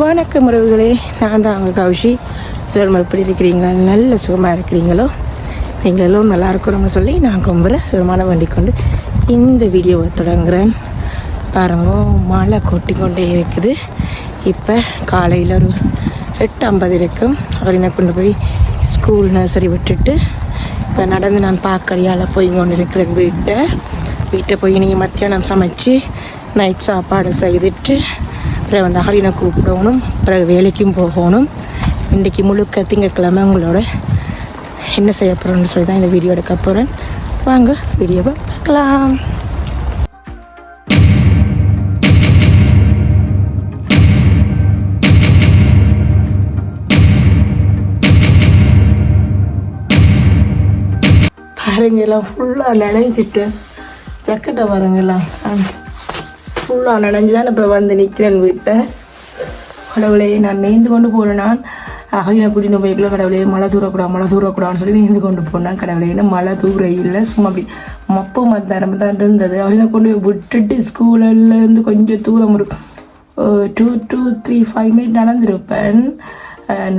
வணக்கம் உறவுகளே நான் தான் அவங்க கௌஷி. திருமல் எப்படி இருக்கிறீங்களா நல்ல சுகமாக இருக்கிறீங்களோ? நீங்கள் எல்லோரும் நல்லா இருக்கணும்னு சொல்லி நான் கும்புறேன் சுகமான வண்டி கொண்டு இந்த வீடியோவை தொடங்குறேன். பாருங்க மழை கொட்டி கொண்டே இருக்குது. இப்போ காலையில் ஒரு எட்டு ஐம்பது இருக்கும் அவரை கொண்டு போய் ஸ்கூல் நர்சரி விட்டுட்டு இப்போ நடந்து நான் பாக்கடியால் போய் கொண்டு இருக்கிறேன் வீட்டை. வீட்டை போய் நீங்கள் மத்தியானம் சமைச்சு நைட் சாப்பாடு செய்துட்டு அப்புறம் வந்து அகலினை கூப்பிடணும் பிறகு வேலைக்கும் போகணும். இன்றைக்கி முழுக்க திங்கட்கிழமை உங்களோட என்ன செய்ய போகிறோம்னு சொல்லி தான் இந்த வீடியோ எடுக்க போகிறேன் வாங்க வீடியோவை பார்க்கலாம். பாருங்க ஃபுல்லாக நனைஞ்சிட்டு ஜக்கெட்டை பாருங்கெல்லாம் ஃபுல்லாக நனைஞ்சு தான் இப்போ வந்து நிற்கிறேன் வீட்டை. கடவுளே நான் நேர்ந்து கொண்டு போகிறேன் நான் அகலினை கூட்டின்னு போய்க்குள்ள கடவுளே மழை தூரக்கூடாது மழை தூரக்கூடாதுன்னு சொல்லி நேர்ந்து கொண்டு போனேன் கடவுளே. என்ன மழை தூர இல்லை சும்மா அப்படி மப்பு மத்தாரம் தான் இருந்தது. அவளை கொண்டு போய் விட்டுட்டு ஸ்கூலிலேருந்து கொஞ்சம் தூரம் ஒரு two two three five minute நடந்திருப்பேன்.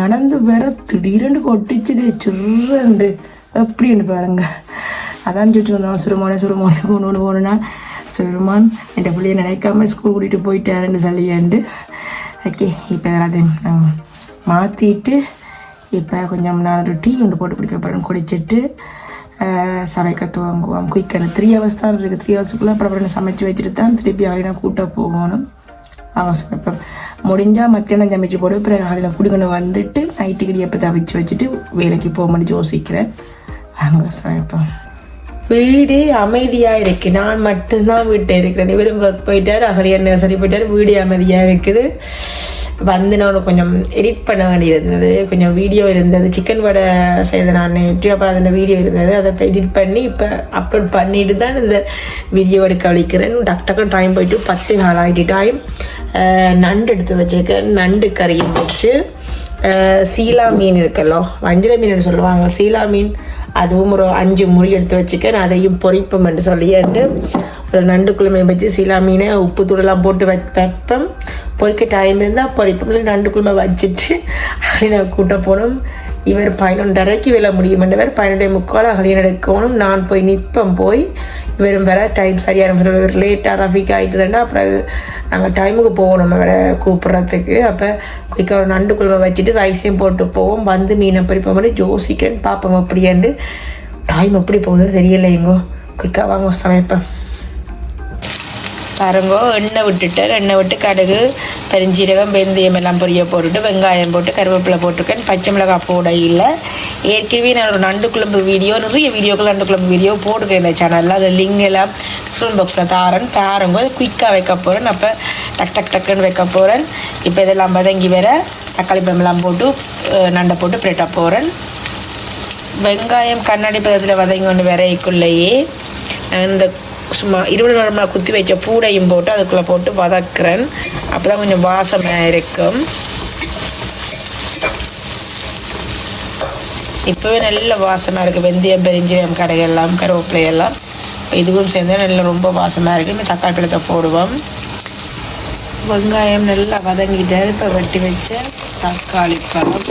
நடந்து வேற திடீரென்று கொட்டிச்சுது சுருண்டு எப்படின்னு பாருங்க. அதான் சுட்டு வந்தோம் சுருமானே சுருமானே கொண்டு ஒன்று போகணுன்னா சுருமான் என் பிள்ளைய நினைக்காம ஸ்கூல் கூட்டிகிட்டு போயிட்டாருன்னு சொல்லியாண்டு. ஓகே இப்போ எல்லாத்தையும் மாற்றிட்டு இப்போ கொஞ்சம் நான் ஒரு டீ ஒன்று போட்டு குடிக்க போகிறேன் குடிச்சிட்டு சமைக்க துவங்குவோம். குயிக்கான த்ரீ ஹவர்ஸ் தான் இருக்குது த்ரீ ஹவர்ஸுக்குள்ளே அப்புறம் சமைச்சு வச்சுட்டு தான் திருப்பி அவையினா கூட்ட போகணும். அவங்க சமைப்பேன் முடிஞ்சால் மத்தியானம் சமைச்சு போட்டு பிறகு காலையில் குடிக்கணும் வந்துட்டு நைட்டுக்கு அப்போ தவிச்சு வச்சுட்டு வேலைக்கு போக யோசிக்கிறேன். அவங்க சமைப்போம். வீடே அமைதியாக இருக்கு. நான் மட்டும்தான் வீட்டை இருக்கிறேன். இவரும் ஒர்க் போயிட்டார் அகலியர் நர்சரி போயிட்டார் வீடு அமைதியாக இருக்குது. வந்து நான் கொஞ்சம் எடிட் பண்ண வேண்டியிருந்தது. கொஞ்சம் வீடியோ இருந்தது. சிக்கன் வடை செய்த நான் நேற்று அப்போ அதில் வீடியோ இருந்தது. அதை இப்போ எடிட் பண்ணி இப்போ அப்லோட் பண்ணிட்டு தான் இந்த வீடியோ எடுக்க வலிக்கிறேன். டக்கு டக்குன்னு டைம் போயிட்டு பத்து நாள் ஆகிட்டு டைம் நண்டு எடுத்து வச்சிருக்கேன் நண்டு கறியும் வச்சு சீலா மீன் இருக்கல்லோ வஞ்சிர மீன் சொல்லுவாங்க. சீலா மீன் அதுவும் ஒரு அஞ்சு முறி எடுத்து வச்சுக்கேன் அதையும் பொறிப்போம் என்று சொல்லியாண்டு ஒரு நண்டு குழம்பை வச்சு சீலா மீனை உப்பு தூளெல்லாம் போட்டு வ வைப்பேன் பொரிக்க டைம் இருந்தால் பொறிப்போம். நண்டு குழம்பை வச்சுட்டு அகலினா கூட்ட போனோம் இவர் பதினொன்றரைக்கு விழ முடியும் என்றவர் பன்னெண்டே முக்கால் அகலியன் நடக்கணும். நான் போய் நிற்பம். போய் இவரும் வர டைம் சரியாக இவர் லேட்டாக ரஃபிக் ஆகிட்டுதுண்டா அப்புறம் நாங்கள் டைமுக்கு போகணும் வேற கூப்பிட்றதுக்கு. அப்போ குயிக்காக ஒரு நண்டு குழம்பை வச்சுட்டு ரைஸையும் போட்டு போவோம். வந்து மீனை பறிப்போம் மாதிரி ஜோசிக்கன் பார்ப்போம் அப்படியாண்டு டைம் எப்படி போகுதுன்னு தெரியல எங்கோ குயிக்காக வாங்க சமைப்பேன் பாருங்க எண்ணெய் விட்டுட்டேன் எண்ணெய் விட்டு கடுகு பெருஞ்சீரகம் வெந்தயம் எல்லாம் பொரிய போட்டுட்டு வெங்காயம் போட்டு கருவேப்பிலை போட்டுக்கேன் பச்சை மிளகாய் போட இல்லை. ஏற்கனவே நான் ஒரு நண்டு குழம்பு வீடியோ நிறைய வீடியோக்கள் நண்டு குழம்பு வீடியோ போட்டுருக்கேன் இந்த சேனலில் அது லிங்க் எல்லாம் ஸ்க்ரீன் பாக்ஸில் தாரேன். பாருங்க குயிக்காக வைக்க போகிறேன் அப்போ டக் டக் டக்குன்னு வைக்க போகிறேன் இப்போ இதெல்லாம் வதங்கி வேற தக்காளி பழமெல்லாம் போட்டு நண்டை போட்டு பிரெட்டா போகிறேன் வெங்காயம் கண்ணாடி பதத்தில் வதங்கி கொண்டு விரைக்குள்ளேயே இந்த சும்மா இருபது நேரமாக குத்தி வைச்ச பூடையும் போட்டு அதுக்குள்ளே போட்டு வதக்குறேன். அப்போ தான் கொஞ்சம் வாசமாக இருக்கும். இப்போவே நல்ல வாசமாக இருக்குது வெந்தயம் பெருஞ்சீரம் கடையெல்லாம் கருவேப்பிலை எல்லாம். இதுவும் சேர்ந்து நல்ல ரொம்ப வாசமாக இருக்குது இந்த தக்காளி பழத்தை போடுவோம். வெங்காயம் நல்லா வதங்கிட்டு இப்போ வெட்டி வச்ச தக்காளி பழம்.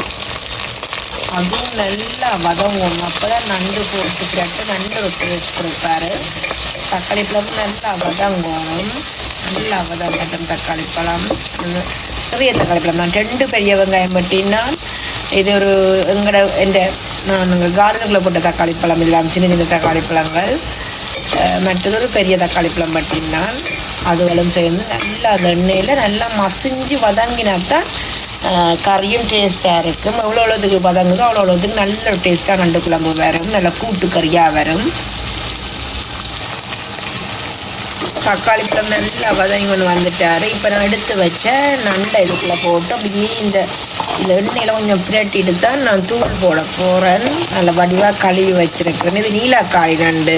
அதுவும் நல்லா வதங்கும் அப்போ தான் நண்டு போட்டு கேட்டு நண்டு ரொட்டி வச்சு கொடுப்பாரு தக்காளி பழம் நல்லா வதங்கணும் நல்லா வதங்கட்டும் தக்காளி பழம். இது பெரிய தக்காளி பழம். தான் ரெண்டு பெரிய வெங்காயம் வெட்டினா இது ஒரு எங்களோட எந்த நான் எங்கள் கார்டனுக்குள்ளே போட்ட தக்காளி பழம் இல்லாமல் சின்ன சின்ன தக்காளி பழங்கள். மற்றதொரு பெரிய தக்காளி பழம் வெட்டினான் அதுகளும் சேர்ந்து நல்லா அந்த எண்ணெயில் நல்லா மசிஞ்சு வதங்கினாத்தான் கறியும் டேஸ்ட்டாக இருக்கும். எவ்வளோ எவ்வளோதுக்கு வதங்குதோ அவ்வளோ எவ்வளோதுக்கு நல்ல டேஸ்ட்டாக நண்டு குழம்பு வரும். நல்ல கூட்டு கறியாக வரும். தக்காளி பழம் நல்லா வதங்கி கொண்டு வந்துட்டாரு. இப்போ நான் எடுத்து வச்ச நண்டை இதுக்குள்ளே போட்டு அப்படியே இந்த இந்த எண்ணெயில் கொஞ்சம் பிரட்டிட்டு தான் நான் தூள் போட போகிறேன் நல்ல வடிவாக கழுவி வச்சிருக்கிறேன். இது நீலாக்காளி நண்டு.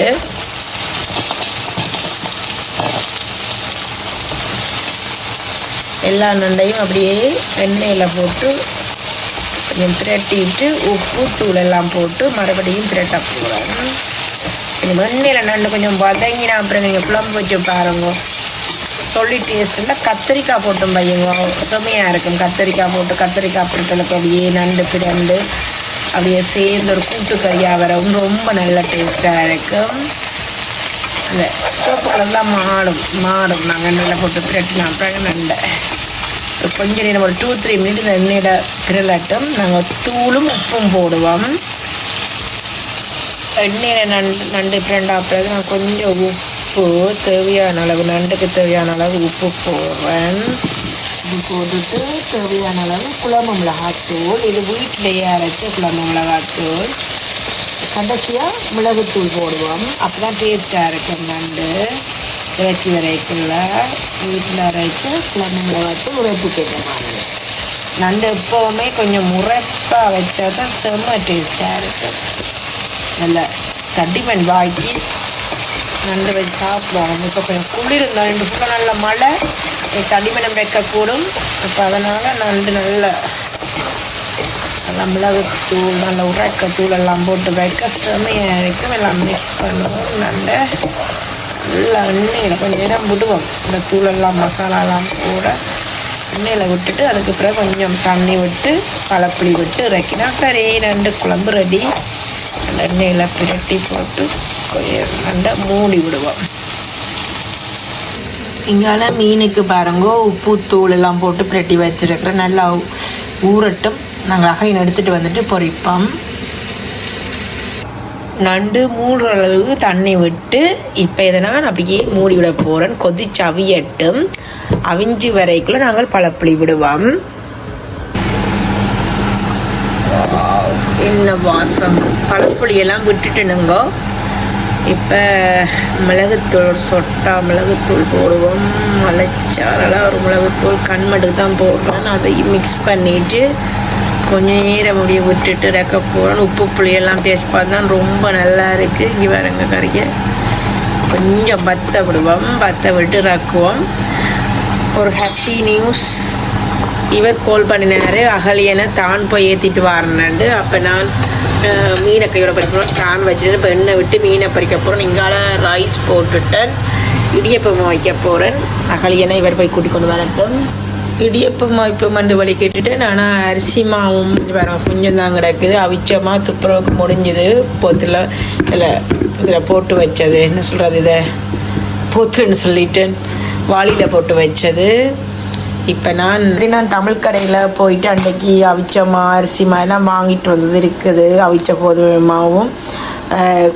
எல்லா நண்டையும் அப்படியே எண்ணெயில் போட்டு கொஞ்சம் பிரட்டிட்டு உப்பு தூள் எல்லாம் போட்டு மறுபடியும் பிரட்ட போகிறேன் கொஞ்சம் எண்ணெயில் நண்டு கொஞ்சம் வதங்கினா அப்புறம் நீங்கள் குழம்பு வச்சு பாருங்க. சொல்லி டேஸ்ட்டுன்னா கத்திரிக்காய் போட்டும் பையங்க. செமையாக இருக்கும். கத்திரிக்காய் போட்டு கத்திரிக்காய் பொருட்களுக்கு அப்படியே நண்டு பிரண்டு அப்படியே சேர்ந்து ஒரு கூட்டு கறியாக வரவும் ரொம்ப நல்ல டேஸ்ட்டாக இருக்கும். அந்த சோப்பு கலர்லாம் மாடும் மாடும் நாங்கள் எண்ணெயில் போட்டு பிரட்டினா அப்புறம் நண்டை கொஞ்சம் நேரம் ஒரு டூ த்ரீ மினிட் இந்த எண்ணெயில் நாங்கள் தூளும் உப்பும் போடுவோம். எண்ணெயில் நண்டு நண்டு ஃப்ரெண்டாக பிறகு நான் கொஞ்சம் உப்பு தேவையான அளவு நண்டுக்கு தேவையான அளவு உப்பு போடுறேன். இது போட்டுட்டு தேவையான அளவு குழம்பு மிளகாத்தூள் இது வீட்டிலேயே அரைச்ச குழம்பு மிளகாத்தூள். கடைசியாக மிளகுத்தூள் போடுவோம். அப்போ தான் டேஸ்ட்டாக இருக்கும் நண்டு. இறைச்சி வரைக்குள்ள வீட்டில் அரைச்ச குழம்பு மிளகாத்தூள் உரைப்பு கேட்கணும் நண்டு எப்போவுமே கொஞ்சம் முறைப்பாக வச்சா தான் செம்ம டேஸ்ட்டாக இருக்கும். நல்ல தடிமண் வாங்கி நண்டு வச்சு சாப்பிடுவோம் இப்போ கொஞ்சம் குளிர் இருந்தால் ரெண்டு பக்கம் நல்ல மழை தடிமனம் வைக்கக்கூடும். இப்போ அதனால் நண்டு நல்ல நல்லா மிளகுத்தூள் நல்ல உரைக்கத்தூள் எல்லாம் போட்டு வைக்க செமையாக இருக்கும். எல்லாம் மிக்ஸ் பண்ணுவோம். நண்டை நல்லா எண்ணெயில் கொஞ்சம் நேரம் விடுவோம். இந்த தூளெல்லாம் மசாலாலாம் கூட எண்ணெயில் விட்டுட்டு அதுக்கு பிறகு கொஞ்சம் தண்ணி விட்டு பழப்புளி விட்டு இறக்கினா சரி நண்டு குழம்பு ரெடி எண்ணெயில் பிரட்டி போட்டு நண்டை மூடி விடுவோம் இங்கால மீனுக்கு பாருங்க உப்பு தூள் எல்லாம் போட்டு பிரட்டி வச்சிருக்கிறேன் நல்லா ஊறட்டும் நாங்கள் அகைன் எடுத்துட்டு வந்துட்டு பொரிப்போம் நண்டு மூடுற அளவுக்கு தண்ணி விட்டு இப்போ இதை நான் அப்படியே மூடி விட போகிறேன் கொதிச்சு அவியட்டும் அவிஞ்சு வரைக்குள்ள நாங்கள் பழப்புளி விடுவோம் என்ன வாசம் பழப்புளியெல்லாம் விட்டுட்டுனுங்க. இப்போ மிளகுத்தூள் சொட்டா மிளகுத்தூள் போடுவோம். மலைச்சாரெல்லாம் ஒரு மிளகுத்தூள் கண்மட்டுக்கு தான் போடுறோம் அதையும் மிக்ஸ் பண்ணிட்டு கொஞ்ச நேரம் முடிய விட்டுட்டு ரெக்க போகிறோம் உப்பு புளியெல்லாம் டேஸ்ட் பார்த்தா ரொம்ப நல்லா இருக்குது இங்கே வரங்க கறிக்க கொஞ்சம் பற்ற விடுவோம். பற்ற விட்டு ரக்குவோம். ஒரு ஹாப்பி நியூஸ் இவர் கால் பண்ணினார் அகலியனை தான் போய் ஏற்றிட்டு வரணுண்டு அப்போ நான் மீனை கையோட பறிக்கணும் தான் வச்சுட்டு இப்போ எண்ணெய் விட்டு மீனை பறிக்க போகிறேன் இங்கால ரைஸ் போட்டுட்டேன். இடியப்பம் வைக்க போகிறேன் அகலியனை இவர் போய் கூட்டி கொண்டு வரட்டும். இடியப்பம் வைப்பம் மண்டு வழி கேட்டுட்டேன். ஆனால் அரிசி மாவும் வேறு கொஞ்சம் தான் கிடக்குது. அவிச்சமாக துப்புரவுக்கு முடிஞ்சுது. பொத்தில் இதில் இதில் போட்டு வச்சது. என்ன சொல்கிறது இதை? பொத்துன்னு சொல்லிட்டேன். வாளியில் போட்டு வச்சது. இப்போ நான் நான் தமிழ் கடையில் போயிட்டு அன்றைக்கி அவிச்சமா அரிசிமா எல்லாம் வாங்கிட்டு வந்தது இருக்குது. அவிச்ச கோதுமை மாவும்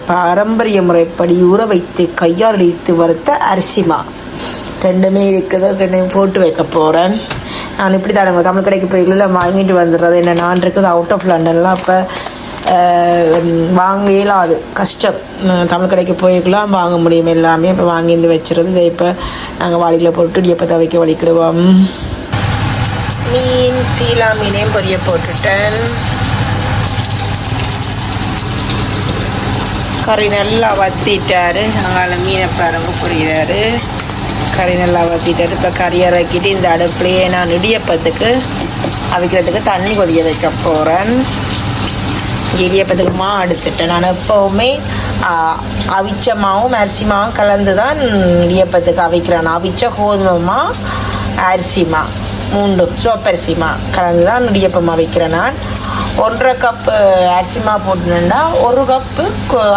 பாரம்பரிய முறைப்படி ஊற வைத்து கையால் இடித்து வறுத்த அரிசிமா ரெண்டுமே இருக்குது. ரெண்டையும் போட்டு வைக்க போகிறேன் நான் இப்படி தானுங்க தமிழ் கடைக்கு போய்ல வாங்கிட்டு வந்துடுறது. என்ன நான் இருக்குது அவுட் ஆஃப் லண்டன்லாம் அப்போ வாங்க இயலாது. கஷ்டம். தமிழ் கடைக்கு போய்க்கலாம் வாங்க முடியும் எல்லாமே. இப்போ வாங்கி வந்து வச்சுருது. இதை இப்போ நாங்கள் வாளியில் போட்டு இடியப்பத்தை வைக்க வலிக்கிடுவோம். மீன் சீலா மீனையும் பொரிய போட்டுட்டேன். கறி நல்லா வத்திட்டாரு. அங்கால மீனை பாருங்க புரியுறாரு. கறி நல்லா வத்திட்டாரு. இப்போ கறி இறக்கிட்டு இந்த அடுப்புலேயே நான் இடியப்பத்துக்கு அவிக்கிறதுக்கு தண்ணி கொதிய வைக்க போகிறேன் இடியப்பத்துக்கு மா எடுத்துட்டேன் நான் எப்போவுமே அவிச்சமாவும் அவிச்ச மாவும் அரிசி மாவும் கலந்து தான் இடியப்பத்துக்கு அவிக்கிறேன். அவிச்ச கோதுமைமா அரிசிமா மூண்டும் சோப்பரிசிமா கலந்து தான் இடியப்பம் அவிக்கிறேன் நான். ஒன்றரை கப்பு அரிசிமா போட்டுனேன்டா ஒரு கப்பு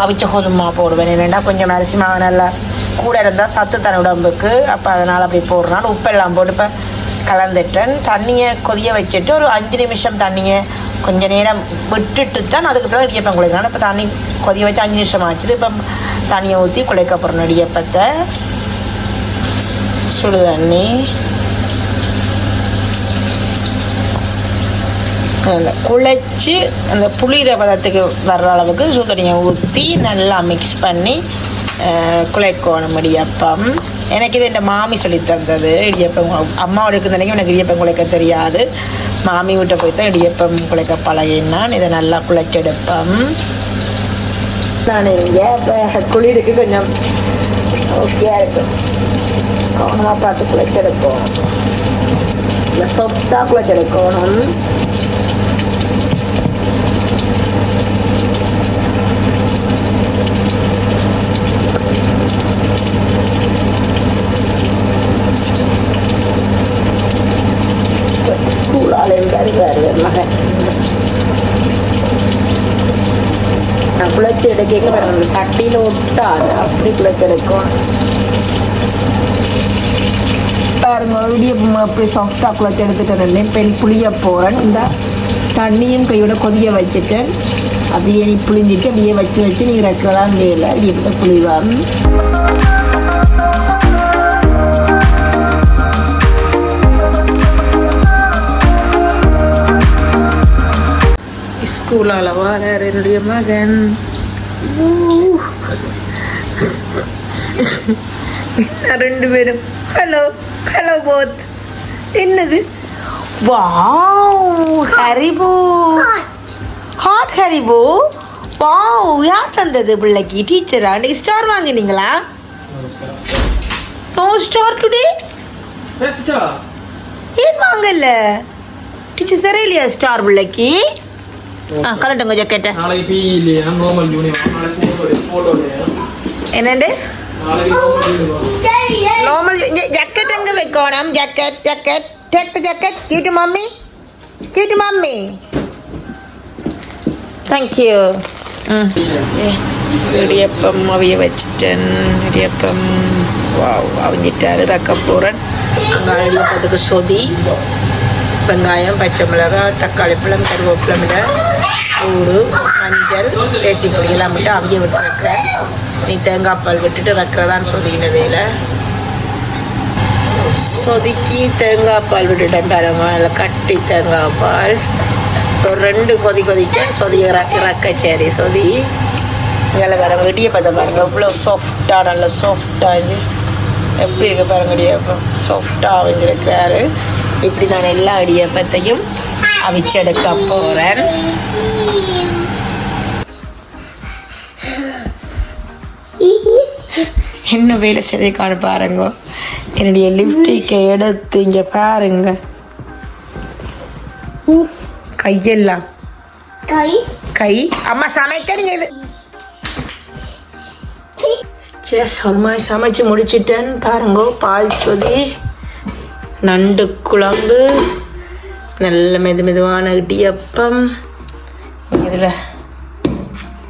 அவிச்ச கோதுமா போடுவேன். என்னென்னா கொஞ்சம் அரிசி நல்லா கூட இருந்தால் சத்து தன் உடம்புக்கு. அப்போ அதனால் அப்படி போடுறேன். உப்பெல்லாம் போட்டு இப்போ கலந்துட்டேன். தண்ணியை கொதிய வச்சுட்டு ஒரு அஞ்சு நிமிஷம் தண்ணியை கொஞ்ச நேரம் விட்டுட்டு தான் அதுக்கு பிறகு இடியப்பம் குழைக்கணும் இப்போ தண்ணி கொதி வச்சு அஞ்சு நிமிஷம் ஆச்சு இப்போ தண்ணியை ஊற்றி குழைக்க போகிறோம் இடியப்பத்தை சுடு தண்ணி. அதில் குழைச்சி அந்த புளியிற பதத்துக்கு வர்ற அளவுக்கு சுடு தண்ணியை ஊற்றி நல்லா மிக்ஸ் பண்ணி குழைக்கணும் இடியப்பம். எனக்கு இது என் மாமி சொல்லி தந்தது இடியப்பம் அம்மாவோட இருக்கிற எனக்கு இடியப்பம் குலைக்க தெரியாது. மாமி வீட்டை போய் தான் இடியப்பம் குலைக்க பழகினான். இதை நல்லா குழைச்செடுப்பேன் நான் இங்கே குளிருக்கு கொஞ்சம் ஓகேயா இருக்கும் கவனமாக பார்த்து குழைச்செடுப்போம் இல்லை சொத்தாக குழைச்செடுக்கணும் குழச்சி பாருங்க அந்த சட்டியில் ஒட்டாது அப்படி குழச்சி எடுக்கும் பாருங்க இடியப்பம் அப்படி சாஃப்டாக குழச்சி எடுத்துட்டு இருந்தேன் பெண் புளிய போகிறேன் இந்த தண்ணியும் கையோட கொதிய வச்சுட்டேன். அப்படியே நீ புளிஞ்சிட்டு அப்படியே வச்சு வச்சு நீ ரெக்கலாம் வேலை இப்போ புளிவாங்க ஸ்கூலால் வரார் என்னுடைய மகன். ரெண்டு பேரும். ஹலோ ஹலோ போத் என்னது? Wow Haribo hot Haribo wow யார் தந்தது பிள்ளைக்கு? டீச்சரா அன்னைக்கு ஸ்டார் வாங்கினீங்களா? நோ ஸ்டார் டுடே ஏன் வாங்கல? டீச்சர் தெரியலையா ஸ்டார் பிள்ளைக்கு? ആ കളട്ടോ ജക്കറ്റ്. എന്നുണ്ട്? നോർമൽ ജാക്കറ്റ് അങ്ങ് വെക്കണം? Jacket jacket take jacket. Cute mummy cute mummy thank you idiyappam അവിയ വെച്ചിട്ടൻ ഇടിയപ്പം വാവ് അവിഞ്ഞിട്ടാൽ റക്കപ്പൂറൻ അങ്ങാടിയുള്ള പതുക്കെ സ്വതി வெங்காயம் பச்சை மிளகாய் தக்காளி பழம் கருவேப்பிலை மிளகா ஊடு மஞ்சள் தேசி பொடி எல்லாம் விட்டு அவிய நீ தேங்காய் பால் விட்டுட்டு வைக்கிறதான்னு சொல்லிக்கிற வேலை. சொதுக்கி தேங்காய் பால் விட்டுட்டேன் பாருங்க அதில் கட்டி தேங்காய் பால். ஒரு ரெண்டு கொதி கொதிக்க சொதி இறக்க இறக்க சரி சொதி. இதில் வேறு இடியப்பத்தை பாருங்க எவ்வளோ சாஃப்டாக நல்ல சாஃப்டாக எப்படி இருக்கு பாருங்க இடியப்பம் சாஃப்டாக அமைஞ்சிருக்காரு இப்படி நான் எல்லா இடியப்பத்தையும் அவிச்செடுக்க போகிறேன் என்ன வேலை செய்திருக்கான்னு பாருங்க. என்னுடைய லிப்டிக்கை எடுத்து இங்கே பாருங்க. கையெல்லாம். கை. கை. அம்மா சமைக்க நீங்க இது. மாதிரி சமைச்சு முடிச்சிட்டேன் பாருங்க பால் சொதி நண்டு குழம்பு நல்ல மெது மெதுவான இடியப்பம் இதில்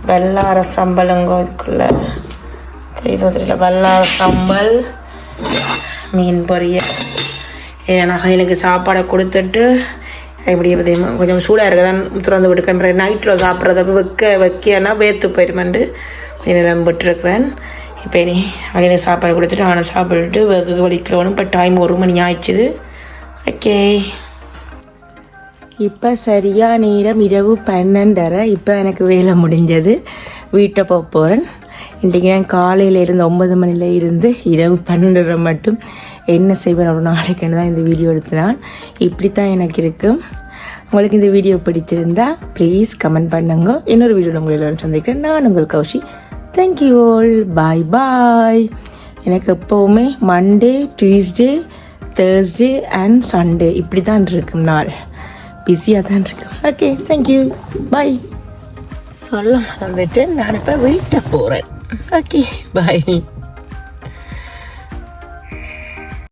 வெள்ளார சம்பளங்க இதுக்குள்ள தெரியுதோ தெரியல வெள்ளார சம்பல் மீன் பொரியல். ஏன்னா எனக்கு சாப்பாடை கொடுத்துட்டு எப்படி பார்த்தீங்கன்னா கொஞ்சம் சூடாக இருக்க தான் திறந்து விட்டுக்கிறேன் நைட்டில் சாப்பிட்றத வைக்க வைக்கன்னா வேர்த்து போயிடுமெண்டு கொஞ்சம் நேரம் விட்டுருக்குறேன். இப்போ இனி அவனுக்கு சாப்பாடு கொடுத்துட்டு அவனை சாப்பிட்டுட்டு வெகு வலிக்கணும். இப்போ டைம் ஒரு மணி ஆயிடுச்சுது. ஓகே இப்போ சரியா நேரம் இரவு பன்னெண்டரை. இப்போ எனக்கு வேலை முடிஞ்சது. வீட்டை போக போகிறேன் இன்றைக்கி நான் காலையில் இருந்து ஒன்பது மணியில் இருந்து இரவு பன்னெண்டரை மட்டும் என்ன செய்வேன் ஒரு நாளைக்குன்னு தான் இந்த வீடியோ எடுத்தினான் இப்படி தான் எனக்கு இருக்கும் உங்களுக்கு இந்த வீடியோ பிடிச்சிருந்தா ப்ளீஸ் கமெண்ட் பண்ணுங்க. இன்னொரு வீடியோவில் உங்களை சந்திக்கிறேன். நான் உங்கள் Kaushi. Thank you all bye bye எனக்கு எப்போவுமே Monday Tuesday Thursday and Sunday இப்படி தான் இருக்கும் நாள். பிஸியாக தான் இருக்கும். ஓகே தேங்க்யூ பாய் சொல்ல மறந்துட்டு நான் இப்போ வீட்டை போகிறேன் ஓகே பாய்